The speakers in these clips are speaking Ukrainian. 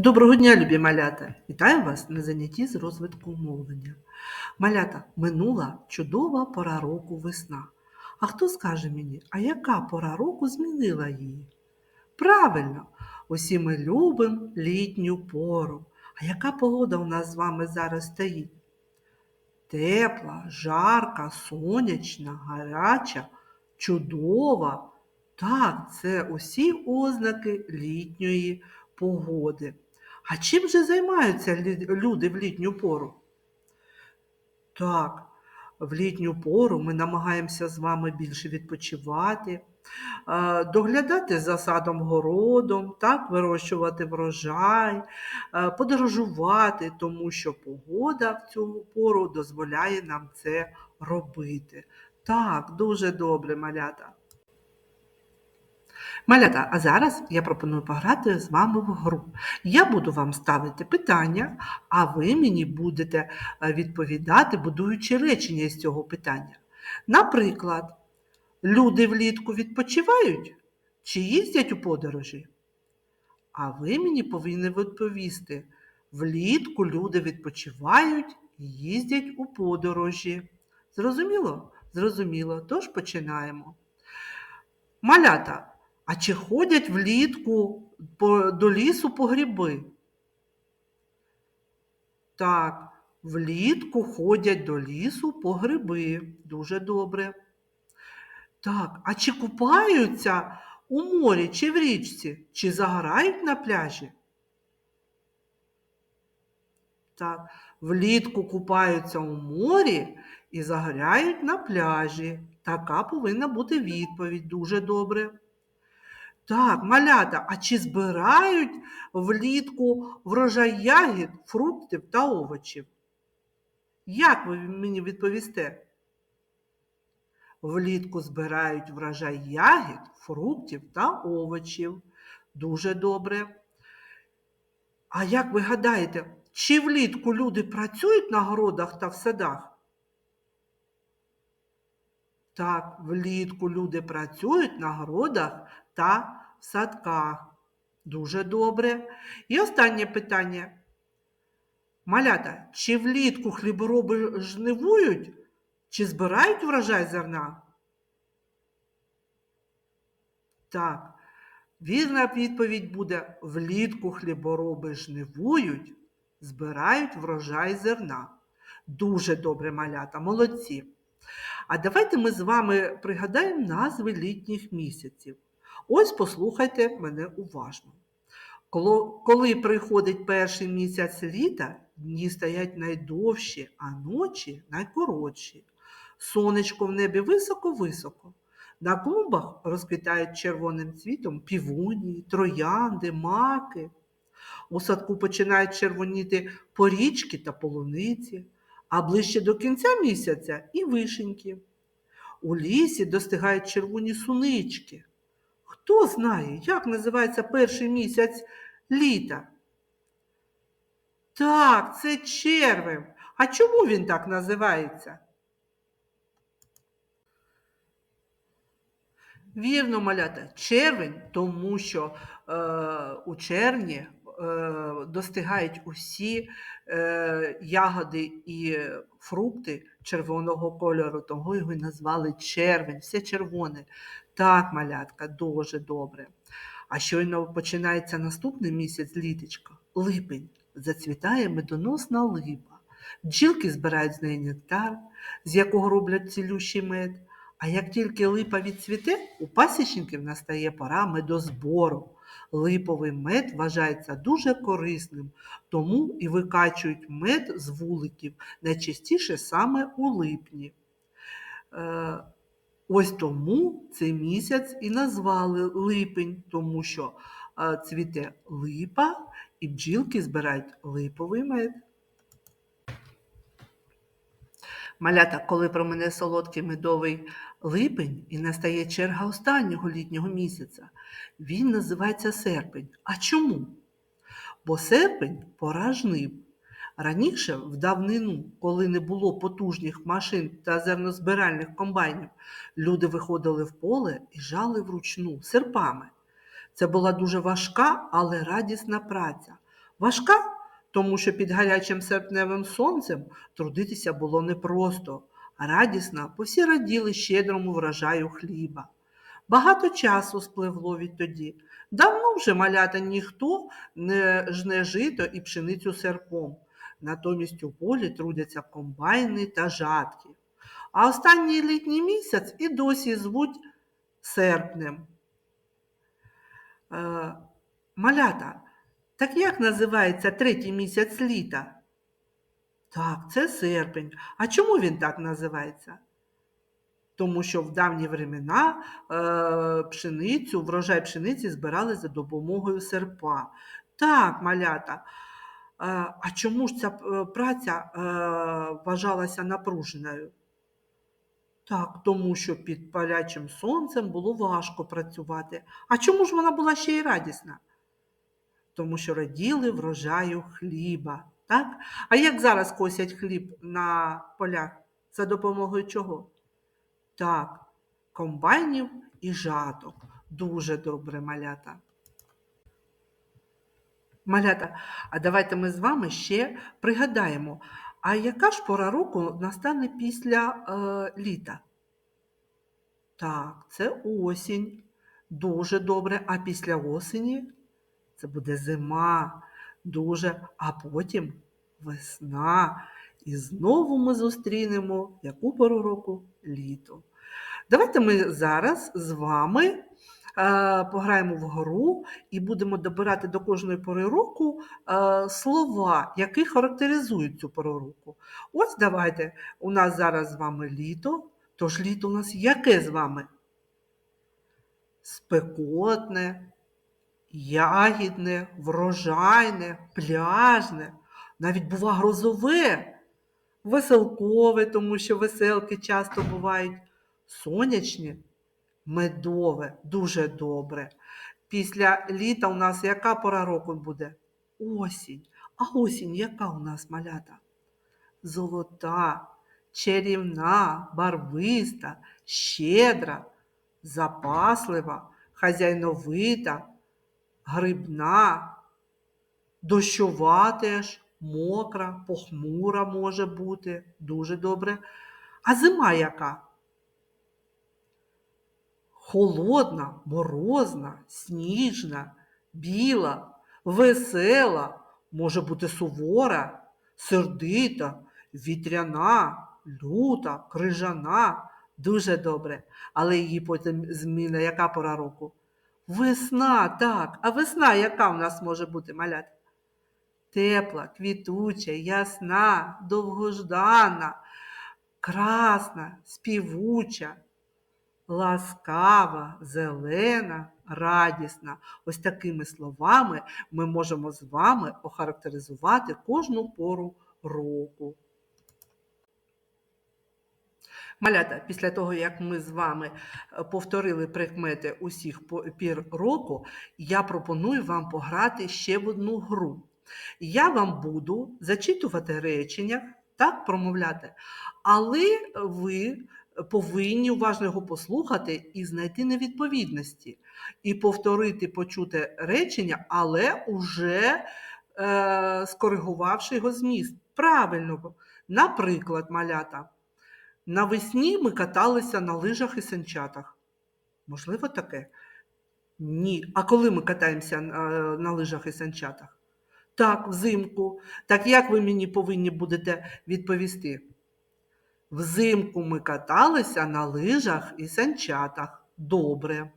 Доброго дня, любі малята! Вітаю вас на занятті з розвитку мовлення. Малята, минула чудова пора року весна. А хто скаже мені, а яка пора року змінила її? Правильно, усі ми любимо літню пору. А яка погода у нас з вами зараз стоїть? Тепла, жарка, сонячна, гаряча, чудова. Так, це усі ознаки літньої погоди. А чим же займаються люди в літню пору? Так, в літню пору ми намагаємося з вами більше відпочивати, доглядати за садом городом, так, вирощувати врожай, подорожувати, тому що погода в цю пору дозволяє нам це робити. Так, дуже добре, малята. Малята, а зараз я пропоную пограти з вами в гру. Я буду вам ставити питання, а ви мені будете е, відповідати, будуючи речення з цього питання. Наприклад, люди влітку відпочивають чи їздять у подорожі? А ви мені повинні відповісти: влітку люди відпочивають і їздять у подорожі. Зрозуміло? Зрозуміло. Тож починаємо. Малята, а чи ходять влітку по, до лісу по гриби? Так, влітку ходять до лісу по гриби. Дуже добре. Так, а чи купаються у морі чи в річці, чи загорають на пляжі? Так, влітку купаються у морі і загорають на пляжі. Така повинна бути відповідь. Дуже добре. Так, малята, а чи збирають влітку врожай ягід, фруктів та овочів? Як ви мені відповісте? Влітку збирають врожай ягід, фруктів та овочів. Дуже добре. А як ви гадаєте, чи влітку люди працюють на городах та в садах? Так, влітку люди працюють на городах та в садках. Дуже добре. І останнє питання. Малята, чи влітку хлібороби жнивують, чи збирають врожай зерна? Так, вірна відповідь буде: влітку хлібороби жнивують, збирають врожай зерна. Дуже добре, малята, молодці. А давайте ми з вами пригадаємо назви літніх місяців. Ось послухайте мене уважно. Коли приходить перший місяць літа, дні стоять найдовші, а ночі найкоротші. Сонечко в небі високо-високо. На клумбах розквітають червоним цвітом півонії, троянди, маки. У садку починають червоніти порічки та полуниці, а ближче до кінця місяця і вишеньки. У лісі достигають червоні сунички. Хто знає, як називається перший місяць літа? Так, це червень. А чому він так називається? Вірно, малята, червень, тому що е, у червні е, достигають усі е, ягоди і фрукти червоного кольору, того його й назвали червень, все червоне. Так, малятка, дуже добре. А щойно починається наступний місяць літочка, липень, зацвітає медоносна липа. Бджілки збирають з неї нектар, з якого роблять цілющий мед. А як тільки липа відцвіте, у пасічників настає пора медозбору. Липовий мед вважається дуже корисним, тому і викачують мед з вуликів найчастіше саме у липні. Ось тому цей місяць і назвали липень, тому що е, цвіте липа і бджілки збирають липовий мед. Малята, коли про мене солодкий медовий липень і настає черга останнього літнього місяця, він називається серпень. А чому? Бо серпень пора жнив. Раніше, в давнину, коли не було потужних машин та зернозбиральних комбайнів, люди виходили в поле і жали вручну серпами. Це була дуже важка, але радісна праця. Важка, тому що під гарячим серпневим сонцем трудитися було непросто, а радісна, бо всі раділи щедрому врожаю хліба. Багато часу спливло відтоді. Давно вже малята ніхто не жне жито і пшеницю серпом. Натомість у полі трудяться комбайни та жатки. А останній літній місяць і досі звуть серпнем. Е, малята, так як називається третій місяць літа? Так, це серпень. А чому він так називається? Тому що в давні времена е, пшеницю, врожай пшениці збирали за допомогою серпа. Так, малята. А чому ж ця е, праця е, вважалася напруженою? Так, тому що під палячим сонцем було важко працювати. А чому ж вона була ще й радісна? Тому що раділи врожаю хліба. Так? А як зараз косять хліб на полях? За допомогою чого? Так, комбайнів і жаток. Дуже добре малята. Малята, а давайте ми з вами ще пригадаємо, а яка ж пора року настане після е, літа? Так, це осінь. Дуже добре. А після осені це буде зима. Дуже, а потім весна. І знову ми зустрінемо яку пору року літо. Давайте ми зараз з вами пограємо в гру і будемо добирати до кожної пори року е, слова, які характеризують цю пору року. Ось давайте, у нас зараз з вами літо. Тож літо у нас яке з вами? Спекотне, ягідне, врожайне, пляжне, навіть бува грозове, веселкове, тому що веселки часто бувають сонячні, медове, дуже добре. Після літа у нас яка пора року буде? Осінь. А осінь яка у нас малята? Золота, чарівна, барвиста, щедра, запаслива, хазяйновита, грибна, дощова теж, мокра, похмура може бути, дуже добре. А зима яка? Холодна, морозна, сніжна, біла, весела, може бути сувора, сердита, вітряна, люта, крижана. Дуже добре. Але її потім зміна яка пора року? Весна, так. А весна яка в нас може бути, малят? Тепла, квітуча, ясна, довгождана, красна, співуча, ласкава, зелена, радісна. Ось такими словами ми можемо з вами охарактеризувати кожну пору року. Малята, після того, як ми з вами е, повторили прикмети усіх пір року, я пропоную вам пограти ще в одну гру. Я вам буду зачитувати речення, так, промовляти, але ви повинні уважно його послухати і знайти невідповідності, і повторити почуте речення, але уже е, скоригувавши його зміст. Правильно, наприклад, малята. Навесні ми каталися на лижах і санчатах. Можливо таке? Ні. А коли ми катаємося е, на лижах і санчатах? Так, взимку. Так як ви мені повинні будете відповісти? Взимку ми каталися на лижах і санчатах. Добре.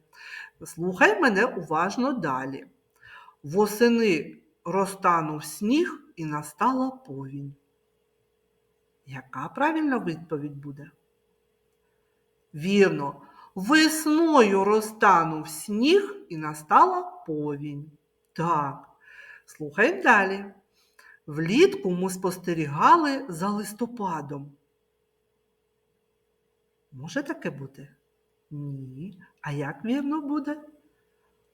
Слухай мене уважно далі. Восени розтанув сніг і настала повінь. Яка правильна відповідь буде? Вірно, весною розтанув сніг і настала повінь. Так, слухаємо далі. Влітку ми спостерігали за листопадом. Може таке бути? Ні. А як вірно буде?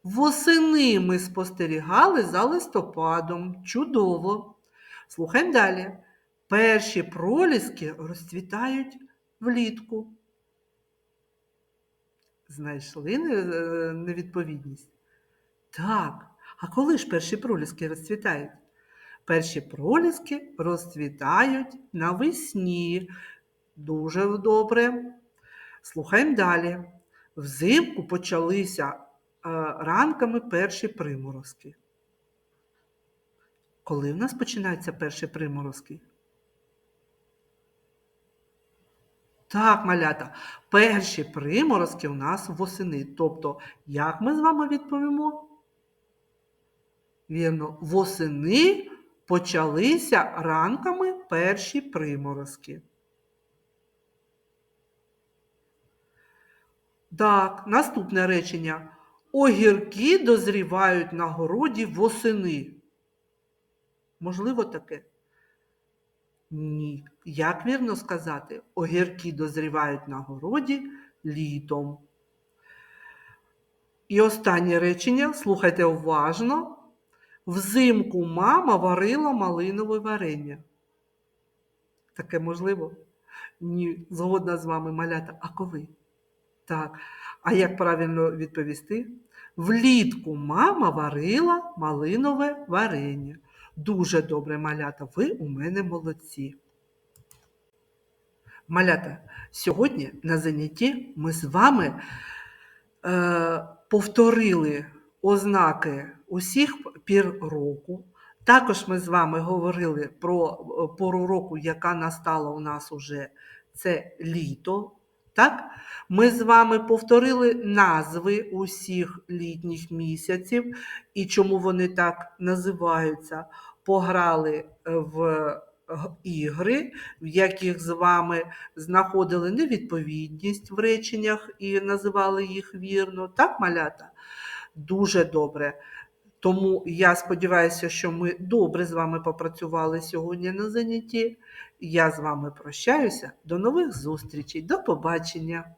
Восени ми спостерігали за листопадом. Чудово. Слухаємо далі. Перші проліски розцвітають влітку. Знайшли е, невідповідність? Так. А коли ж перші проліски розцвітають? Перші проліски розцвітають навесні. Дуже добре. Слухаємо далі. Взимку почалися е, ранками перші приморозки. Коли в нас починаються перші приморозки? Так, малята, перші приморозки у нас восени. Тобто, як ми з вами відповімо? Вірно, восени почалися ранками перші приморозки. Так, наступне речення. Огірки дозрівають на городі восени. Можливо таке? Ні. Як вірно сказати? Огірки дозрівають на городі літом. І останнє речення, слухайте уважно. Взимку мама варила малинове варення. Таке можливо? Ні, згодна з вами, малята. А коли? Так. А як правильно відповісти? Влітку мама варила малинове варення. Дуже добре, малята, ви у мене молодці. Малята, сьогодні на занятті ми з вами е, повторили ознаки усіх пір року. Також ми з вами говорили про е, пору року, яка настала у нас уже це літо. Так? Ми з вами повторили назви усіх літніх місяців і чому вони так називаються. Пограли е, в ігри, в яких з вами знаходили невідповідність в реченнях і називали їх вірно. Так, малята? Дуже добре. Тому я сподіваюся, що ми добре з вами попрацювали сьогодні на занятті. Я з вами прощаюся. До нових зустрічей. До побачення!